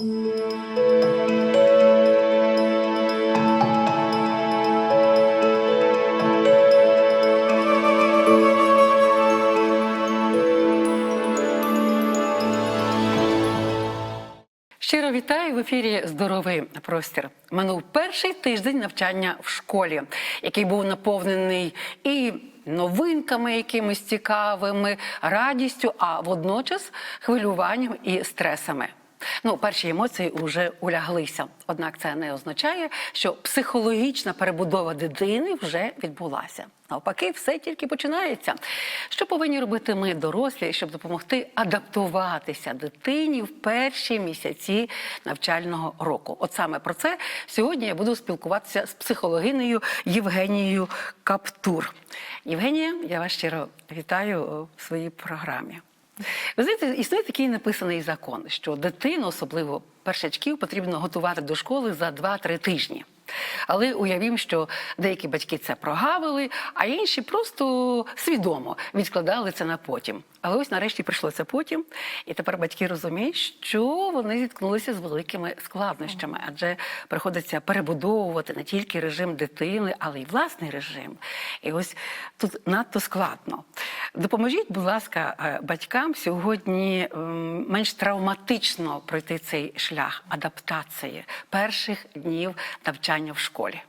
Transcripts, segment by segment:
Щиро вітаю в ефірі Здоровий простір. Минув перший тиждень навчання в школі, який був наповнений і новинками, якимись цікавими, радістю, а водночас хвилюванням і стресами. Ну, перші емоції вже уляглися. Однак це не означає, що психологічна перебудова дитини вже відбулася. Навпаки, все тільки починається. Що повинні робити ми, дорослі, щоб допомогти адаптуватися дитині в перші місяці навчального року? От саме про це сьогодні я буду спілкуватися з психологинею Євгенією Каптур. Євгенія, я вас щиро вітаю в своїй програмі. Ви знаєте, існує такий написаний закон, що дитину, особливо першачків, потрібно готувати до школи за 2-3 тижні. Але уявім, що деякі батьки це прогавили, а інші просто свідомо відкладали це на потім. Але ось нарешті прийшло це потім, і тепер батьки розуміють, що вони зіткнулися з великими складнощами, адже приходиться перебудовувати не тільки режим дитини, але й власний режим. І ось тут надто складно. Допоможіть, будь ласка, е, батькам сьогодні менш травматично пройти цей шлях адаптації перших днів навчання в школі.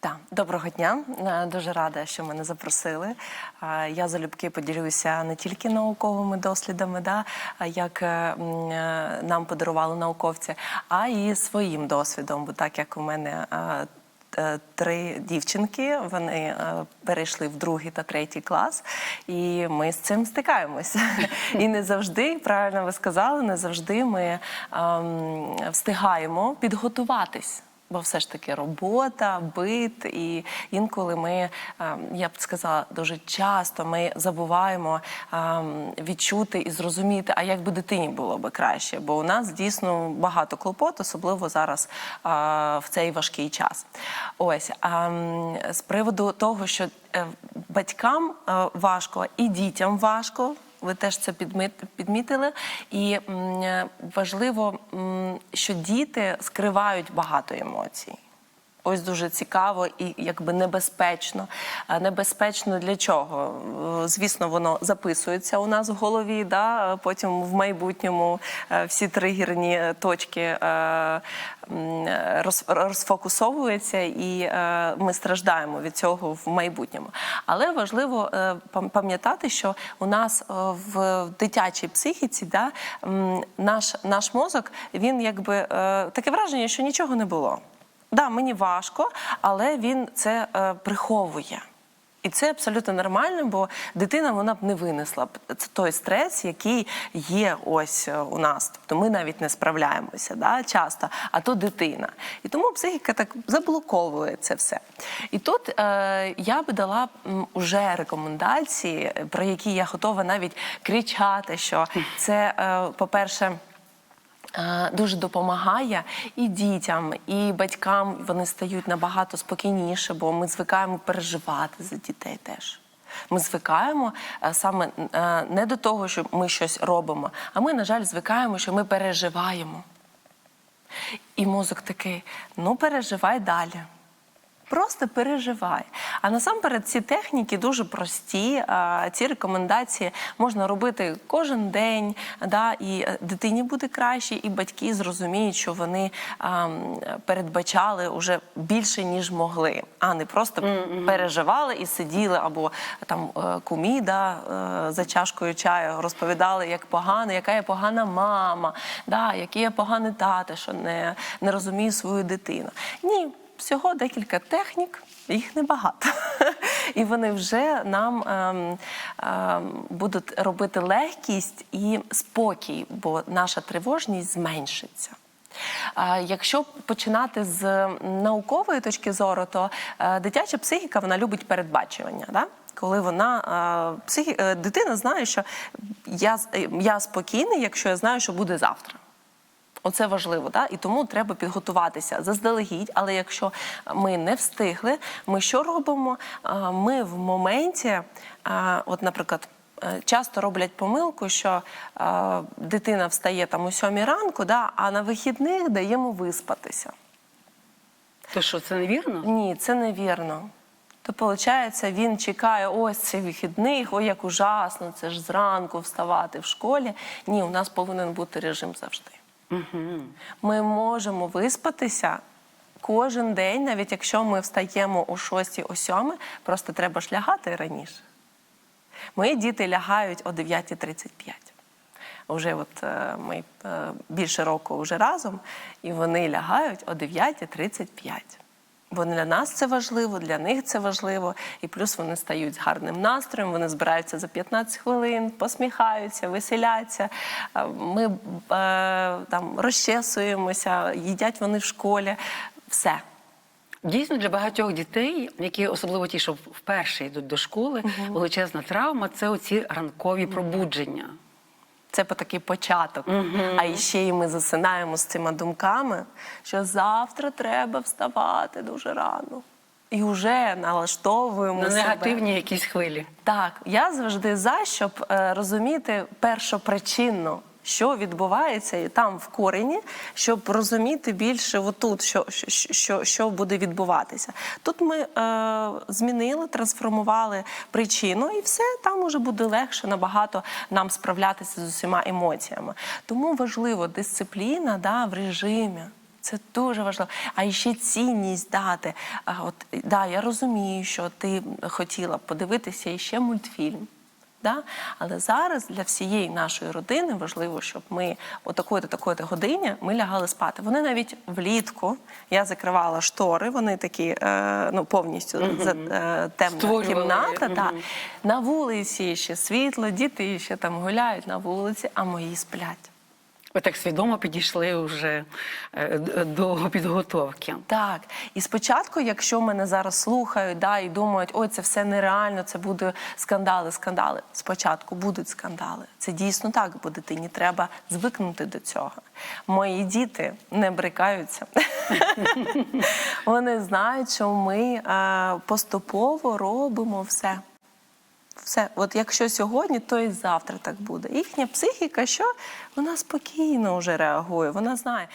Так, доброго дня. Е, Дуже рада, що мене запросили. Е, Я залюбки поділюся не тільки науковими дослідами, да, як е, нам подарували науковці, а і своїм досвідом. Бо так як у мене три дівчинки, вони перейшли в другий та третій клас, і ми з цим стикаємося. І не завжди, правильно ви сказали, не завжди ми ем, встигаємо підготуватись. Бо все ж таки робота, бит, і інколи ми, е, я б сказала, дуже часто ми забуваємо е, відчути і зрозуміти, а як би дитині було би краще. Бо у нас дійсно багато клопот, особливо зараз е, в цей важкий час. Ось з приводу того, що батькам важко і дітям важко. Ви теж це підмітили. І важливо, що діти скривають багато емоцій. Ось дуже цікаво і якби небезпечно. Небезпечно для чого? Е, Звісно, воно записується у нас в голові. Да? Потім в майбутньому е, всі тригерні точки е, розфокусовуються, і е, ми страждаємо від цього в майбутньому. Але важливо е, пам'ятати, що у нас е, в дитячій психіці да, наш, наш мозок, він якби е, таке враження, що нічого не було. Да, мені важко, але він це е, приховує. І це абсолютно нормально, бо дитина вона б не винесла б це той стрес, який є ось е, у нас. Тобто ми навіть не справляємося да, часто, а то дитина. І тому психіка так заблоковує це все. І тут е, я би дала м, рекомендації, про які я готова навіть кричати, що це, е, по-перше, дуже допомагає і дітям, і батькам вони стають набагато спокійніше, бо ми звикаємо переживати за дітей теж. Ми звикаємо е, саме е, не до того, що ми щось робимо, а ми, на жаль, звикаємо, що ми переживаємо. І мозок такий: ну переживай далі. Просто переживай. А насамперед ці техніки дуже прості. Ці рекомендації можна робити кожен день, да, і е, дитині буде краще, і батьки зрозуміють, що вони передбачали вже більше, ніж могли, а не просто переживали і сиділи, або там е, кумі да, е, за чашкою чаю розповідали, як погано, яка я погана мама, да, який я поганий тато, що не, не розумію свою дитину. Ні всього декілька технік, їх небагато. І вони вже нам ем, ем, будуть робити легкість і спокій, бо наша тривожність зменшиться. Якщо починати з наукової точки зору, то е, дитяча психіка вона любить передбачування. Да? Коли вона е, психі... е, дитина знає, що я, я спокійний, якщо я знаю, що буде завтра. Оце важливо, да? і тому треба підготуватися заздалегідь. Але якщо ми не встигли, ми що робимо? Ми в моменті, от, наприклад, е, часто роблять помилку, що е, дитина встає там у сьомій ранку, да, а на вихідних даємо виспатися. То що, це невірно? Ні, це невірно. То виходить, він чекає ось цей вихідних, ой, як ужасно, це ж зранку вставати в школі. Ні, у нас повинен бути режим завжди. Ми можемо виспатися кожен день, навіть якщо ми встаємо о 6 о 7, просто треба ж лягати раніше. Мої діти лягають о 9.35. Уже от е, ми е, більше року вже разом, і вони лягають о 9.35. Бо для нас це важливо, для них це важливо. І плюс вони стають з гарним настроєм, вони збираються за 15 хвилин, посміхаються, веселяться. Е, Ми е, там розчесуємося, їдять вони в школі. Все. Дійсно, для багатьох дітей, які особливо ті, що вперше йдуть до школи, величезна травма це оці ранкові пробудження. Це по такий початок. А і ще й ми засинаємо з цими думками, що завтра треба вставати дуже рано. І вже налаштовуємо На себе. негативні якісь хвилі. Так, я завжди за, щоб е, розуміти першопричинно, що відбувається там в корені, щоб розуміти більше отут, що, що, що, буде відбуватися. Тут ми е, змінили, трансформували причину, і все там уже буде легше набагато нам справлятися з усіма емоціями. Тому важливо дисципліна да, в режимі. Це дуже важливо. А ще цінність дати. От да, я розумію, що ти хотіла подивитися іще мультфільм. Да? Але зараз для всієї нашої родини важливо, щоб ми о такої до такої годині ми лягали спати. Вони навіть влітку я закривала штори, вони такі е, ну повністю за, е, темна Створювали, кімната. Та. мгм. На вулиці ще світло, діти ще там гуляють на вулиці, а мої сплять. Ви так свідомо підійшли вже е, до підготовки. Так, і спочатку, якщо мене зараз слухають, да, і думають, ой, це все нереально, це буде скандали, скандали. Спочатку будуть скандали. Це дійсно так, бо дитині треба звикнути до цього. Мої діти не брикаються. Вони знають, що ми е, поступово робимо все. Все, от якщо сьогодні, то і завтра так буде. Їхня психіка, що вона спокійно вже реагує, вона знає.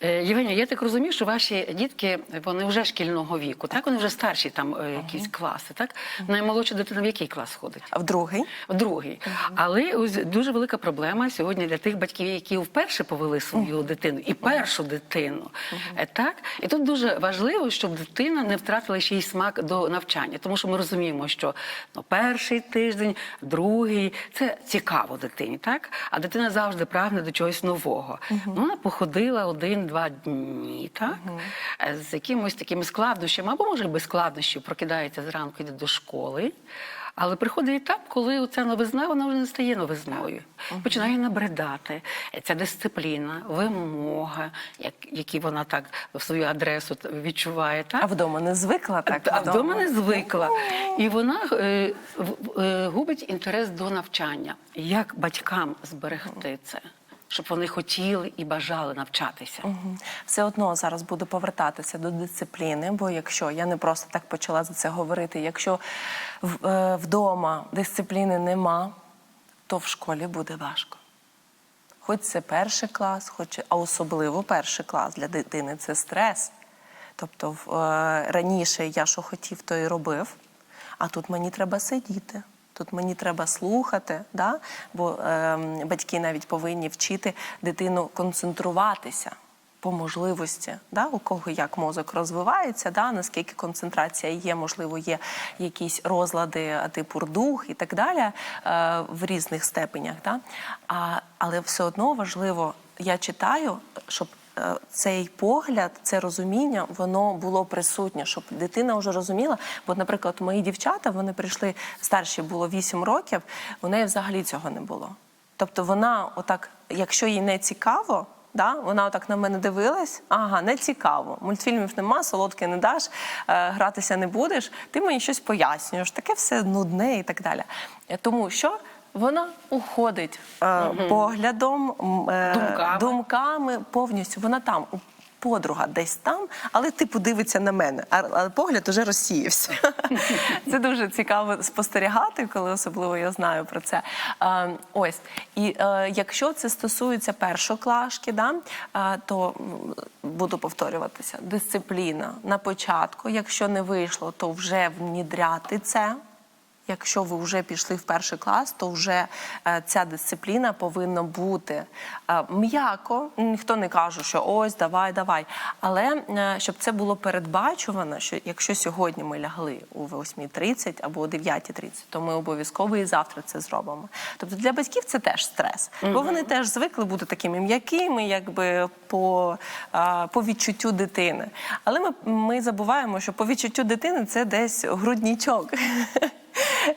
Е, Євгенія, я так розумію, що ваші дітки вони вже шкільного віку, так? Вони вже старші там е, якісь класи, так? Наймолодша дитина в який клас ходить? В другий В другий. Але ось дуже велика проблема сьогодні для тих батьків, які вперше повели свою дитину і першу дитину. Е, Так? І тут дуже важливо, щоб дитина не втратила ще й смак до навчання, тому що ми розуміємо, що ну, перший тиждень, другий це цікаво дитині, так? А дитина завжди прагне до чогось нового. Ну, вона походила один-два дні, так? Угу. З якимось такими складнощами, або може без складнощів, прокидається зранку, йде до школи. Але приходить етап, коли ця новизна вона вже не стає новизною. Починає набридати ця дисципліна, вимога, як, які вона так в свою адресу відчуває. Так? А вдома не звикла так? А вдома не звикла. І вона е, е, губить інтерес до навчання. Як батькам зберегти це, щоб вони хотіли і бажали навчатися? Мгм. Все одно зараз буду повертатися до дисципліни, бо якщо я не просто так почала за це говорити, якщо е, вдома дисципліни нема, то в школі буде важко. Хоч це перший клас, хоч а особливо перший клас для дитини це стрес. Тобто е, раніше я що хотів, то і робив, а тут мені треба сидіти. Тут мені треба слухати, да? бо ем, батьки навіть повинні вчити дитину концентруватися по можливості, да? у кого як мозок розвивається, да? наскільки концентрація є, можливо, є якісь розлади типу рдух і так далі е, в різних степенях. Да? А, але все одно важливо, я читаю, щоб е, цей погляд, це розуміння, воно було присутнє, щоб дитина вже розуміла. Бо, наприклад, мої дівчата вони прийшли старші було 8 років, у неї взагалі цього не було. Тобто, вона, отак, якщо їй не цікаво. Да? Вона отак на мене дивилась. Ага, не цікаво. Мультфільмів нема, солодке не даш, е, гратися не будеш. Ти мені щось пояснюєш, таке все нудне і так далі. Е, Тому що вона уходить е, поглядом, е, Думками. думками повністю. Вона там. подруга десь там, але типу дивиться на мене, а, а погляд уже розсіявся. Це дуже цікаво спостерігати, коли особливо я знаю про це. А, ось і е, якщо це стосується першоклашки, да, а, то буду повторюватися. Дисципліна на початку. Якщо не вийшло, то вже внідряти це. Якщо ви вже пішли в перший клас, то вже е, ця дисципліна повинна бути е, м'яко. Ніхто не каже, що ось давай, давай. Але е, щоб це було передбачувано, що якщо сьогодні ми лягли у 8.30 або о 9.30, то ми обов'язково і завтра це зробимо. Тобто для батьків це теж стрес, бо вони теж звикли бути такими м'якими, якби по, по відчуттю дитини. Але ми, ми забуваємо, що по відчуттю дитини це десь груднічок.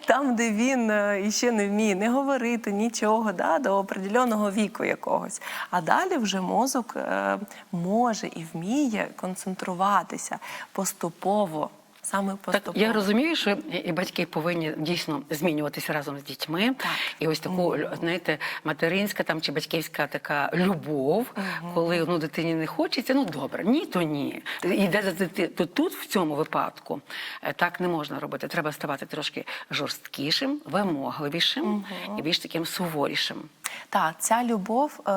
Там, де він е, іще не вміє не говорити нічого да, до определеного віку якогось. А далі вже мозок е, може і вміє концентруватися поступово. Саме Так, поступово. я розумію, що і- батьки повинні дійсно змінюватися разом з дітьми. І ось таку, знаєте, материнська там чи батьківська така любов, коли ну, дитині не хочеться, ну добре, ні, то ні. Іде за дити- то тут в цьому випадку е, так не можна робити. Треба ставати трошки жорсткішим, вимогливішим і більш таким суворішим. Так, ця любов, е,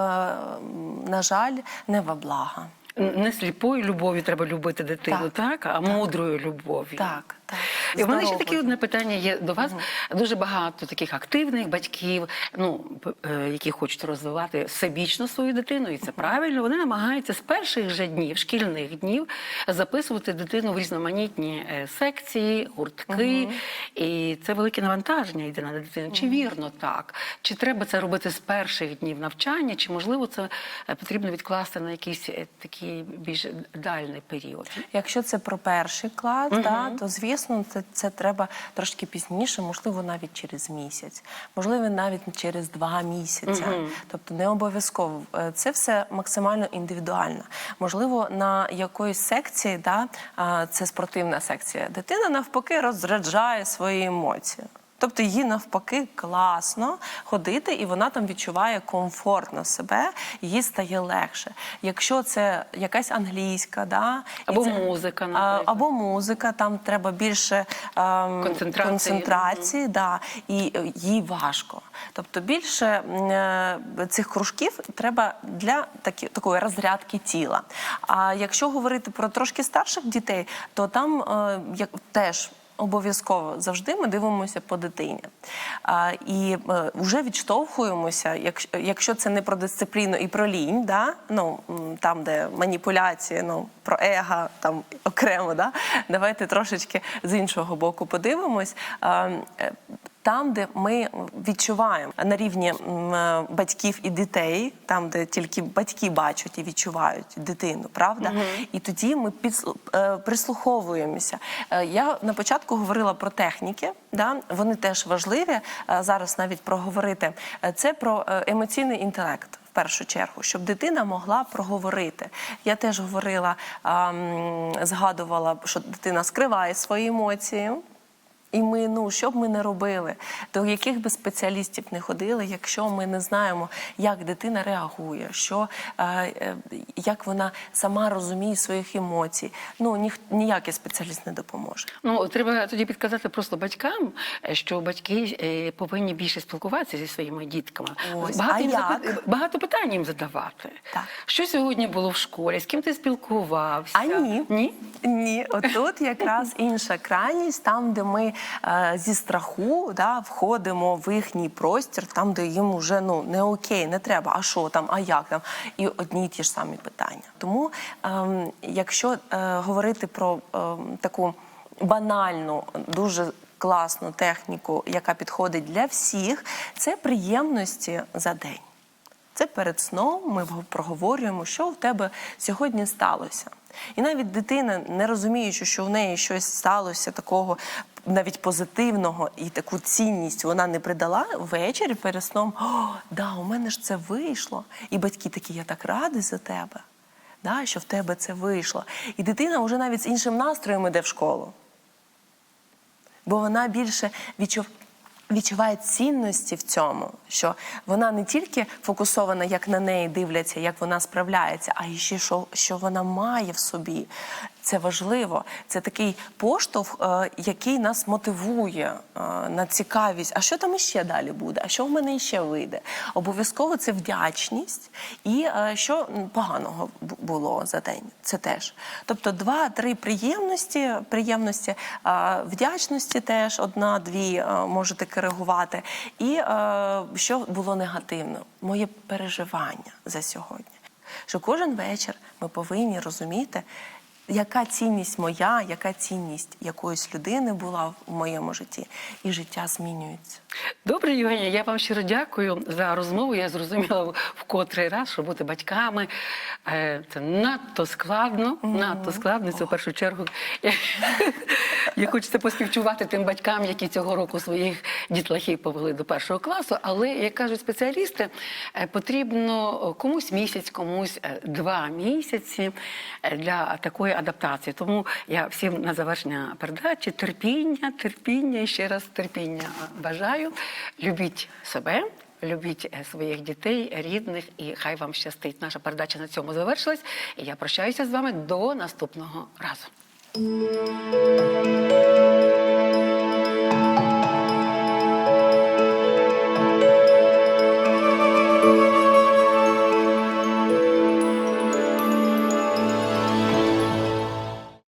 на жаль, не во благо. Не сліпою любов'ю треба любити дитину, так, а мудрою любов'ю. Так, так. І в мене ще таке одне питання є до вас. Дуже багато таких активних батьків, ну е, які хочуть розвивати всебічно свою дитину, і це правильно. Вони намагаються з перших же днів, шкільних днів, записувати дитину в різноманітні е, секції, гуртки. І це велике навантаження йде на дитину. Чи вірно так? Чи треба це робити з перших днів навчання, чи можливо це е, потрібно відкласти на якийсь е, такий більш дальний період? Якщо це про перший клас, да, то звісно, це, це треба трошки пізніше, можливо, навіть через місяць, можливо, навіть через два місяці. Тобто не обов'язково. Е, Це все максимально індивідуально. Можливо, на якоїсь секції, да, це спортивна секція, дитина навпаки розряджає свої емоції. Тобто їй навпаки класно ходити, і вона там відчуває комфортно себе, їй стає легше. Якщо це якась англійська, да, Або це- музика, наприклад. або музика, там треба більше ем, Концентрації. концентрації, да, і е, їй важко. Тобто більше е, цих кружків треба для такі, такої розрядки тіла. А якщо говорити про трошки старших дітей, то там е, як, теж. Обов'язково завжди ми дивимося по дитині. А, і а, вже відштовхуємося, якщо, якщо це не про дисципліну і про лінь, да? ну, там, де маніпуляції, ну, про его там окремо, да? давайте трошечки з іншого боку подивимось. А, е, там, де ми відчуваємо на рівні е, батьків і дітей, там, де тільки батьки бачать і відчувають дитину, правда? І тоді ми підслу- е, прислуховуємося. Е, Я на початку говорила про техніки, да? вони теж важливі. Зараз навіть проговорити. Це про емоційний інтелект. В першу чергу, щоб дитина могла проговорити. Я теж говорила, згадувала, що дитина скриває свої емоції. І ми, ну що б ми не робили, до яких би спеціалістів не ходили, якщо ми не знаємо, як дитина реагує, що е, е, як вона сама розуміє своїх емоцій, ну ніх, ніякий спеціаліст не допоможе. Ну, треба тоді підказати просто батькам, що батьки е, повинні більше спілкуватися зі своїми дітками. Ось, багато, а їм як? запит- багато питань їм задавати. Так. Що сьогодні було в школі? З ким ти спілкувався? А ні. Ні? Ні, отут якраз інша крайність, там, де ми зі страху да, входимо в їхній простір, там, де їм вже ну не окей, не треба. А що там, а як там? І одні й ті ж самі питання. Тому, ем, якщо е, говорити про ем, таку банальну, дуже класну техніку, яка підходить для всіх, це приємності за день. Це перед сном ми проговорюємо, що в тебе сьогодні сталося. І навіть дитина, не розуміючи, що в неї щось сталося такого навіть позитивного і таку цінність вона не придала ввечері перед сном. О, да, у мене ж це вийшло. І батьки такі, я так радий за тебе, да, що в тебе це вийшло. І дитина вже навіть з іншим настроєм іде в школу. Бо вона більше відчув, відчуває цінності в цьому, що вона не тільки фокусована, як на неї дивляться, як вона справляється, а і ще що, що вона має в собі. Це важливо. Це такий поштовх, е, який нас мотивує е, на цікавість. А що там іще далі буде? А що в мене іще вийде? Обов'язково це вдячність і е, що поганого було за день. Це теж. Тобто два-три приємності, приємності, вдячності теж одна-дві е, можете коригувати. І е, що було негативно? Моє переживання за сьогодні. Що кожен вечір ми повинні розуміти, яка цінність моя, яка цінність якоїсь людини була в моєму житті, і життя змінюється. Добре, Євгенія, я вам щиро дякую за розмову. Я зрозуміла в котрий раз, що бути батьками е, це надто складно, надто складно. Це в першу чергу. Я хочеться поспівчувати тим батькам, які цього року своїх дітлахів повели до першого класу. Але як кажуть спеціалісти, е, потрібно комусь місяць, комусь е, два місяці е, для такої адаптації. Тому я всім на завершення передачі терпіння, терпіння і ще раз терпіння бажаю. Любіть себе. Любіть е, своїх дітей, рідних, і хай вам щастить. Наша передача на цьому завершилась. І я прощаюся з вами до наступного разу.